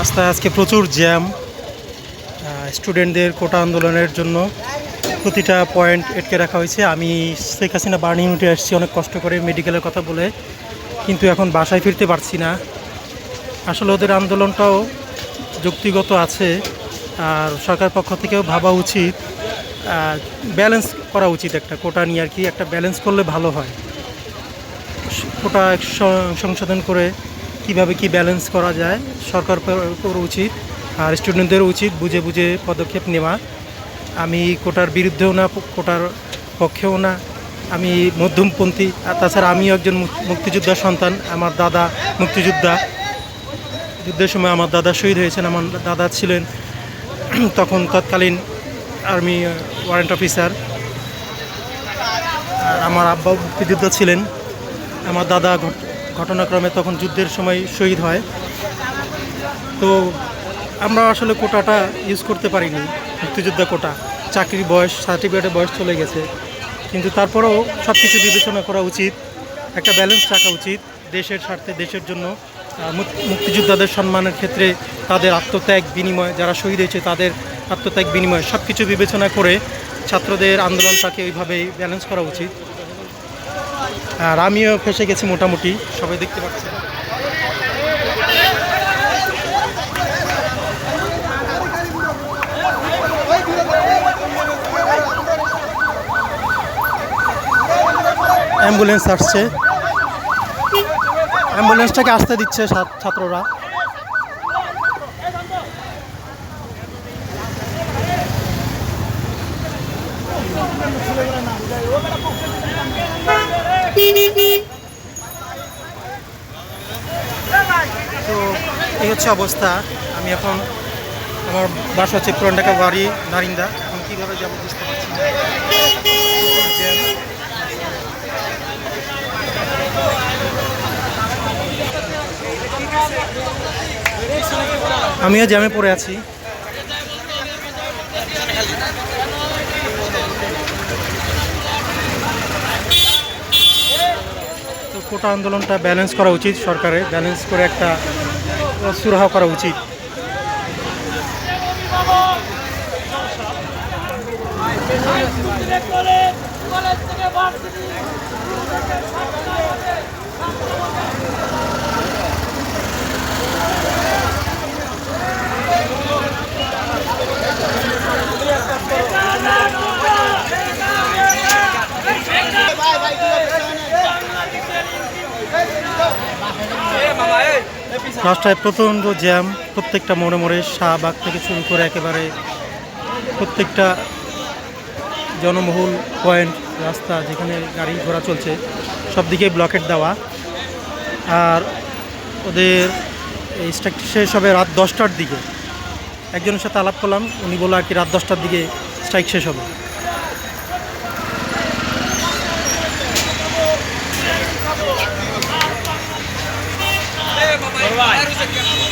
রাস্তায় আজকে প্রচুর জ্যাম স্টুডেন্টদের কোটা আন্দোলনের জন্য প্রতিটা পয়েন্ট এটকে রাখা হয়েছে। আমি শেখ হাসিনা বার্নিং ইউনিটে আসছি, অনেক কষ্ট করে মেডিকেলের কথা বলে, কিন্তু এখন বাসায় ফিরতে পারছি না। আসলে ওদের আন্দোলনটাও যুক্তিগত আছে, আর সরকার পক্ষ থেকেও ভাবা উচিত ব্যালেন্স করা উচিত একটা কোটা নিয়ে আর কি, একটা ব্যালেন্স করলে ভালো হয়। কোটা সংশোধন করে কীভাবে কি ব্যালেন্স করা যায়, সরকার করা- করা উচিত আর স্টুডেন্টদের উচিত বুঝে বুঝে পদক্ষেপ নেওয়া। আমি কোটার বিরুদ্ধেও না, কোটার পক্ষেও না, আমি মধ্যমপন্থী। আর তাছাড়া আমিও একজন মুক- মুক্তিযোদ্ধার সন্তান, আমার দাদা মুক্তিযোদ্ধা। যুদ্ধের সময় আমার দাদা শহীদ হয়েছেন, আমার দাদা ছিলেন। তখন তৎকালীন আর্মি ওয়ারেন্ট অফিসার আমার আব্বা মুক্তিযোদ্ধা ছিলেন। আমার দাদা ঘটনাক্রমে তখন যুদ্ধের সময় শহীদ হয়। তো আমরা আসলে কোটাটা ইউজ করতে পারিনি, মুক্তিযোদ্ধা কোটা। চাকরির বয়স সার্টিফিকেটের বয়স চলে গেছে। কিন্তু তারপরেও সব কিছু বিবেচনা করা উচিত, একটা ব্যালেন্স রাখা উচিত দেশের স্বার্থে, দেশের জন্য। মুক্তিযোদ্ধাদের সম্মানের ক্ষেত্রে তাদের আত্মত্যাগ, বিনিময়, যারা শহীদ হয়েছে তাদের আত্মত্যাগ, বিনিময় সব কিছু বিবেচনা করে ছাত্রদের আন্দোলনটাকে ওইভাবেই ব্যালেন্স করা উচিত। আর আমিও ফেসে গেছি মোটামুটি, সবাই দেখতে পাচ্ছেন। অ্যাম্বুলেন্স আসছে। অ্যাম্বুলেন্সটাকে আসতে দিচ্ছে ছাত- ছাত্ররা। তো এই হচ্ছে অবস্থা। আমি এখন আমার বাসা হচ্ছে পুরান ঢাকা বাড়ি, নারিন্দা। এখন কীভাবে যাব বুঝতে পারছি। আমিও জ্যামে পড়ে আছি। কোটা আন্দোলনটা ব্যালেন্স করা উচিত সরকারের ব্যালেন্স করে একটা সুরাহ করা উচিত। রাস্তায় প্রচণ্ড জ্যাম, প্রত্যেকটা মোড়ে মোড়ে শাহবাগ থেকে শুরু করে একেবারে প্রত্যেকটা জনবহুল পয়েন্ট, রাস্তা যেখানে গাড়ি ঘোড়া চলছে, সব দিকে ব্লকেট দেওয়া। আর ওদের এই শেষ হবে রাত দশটার দিকে। একজনের সাথে আলাপ করলাম, উনি বলল আর কি রাত দশটার দিকে স্ট্রাইক শেষ হবে। باي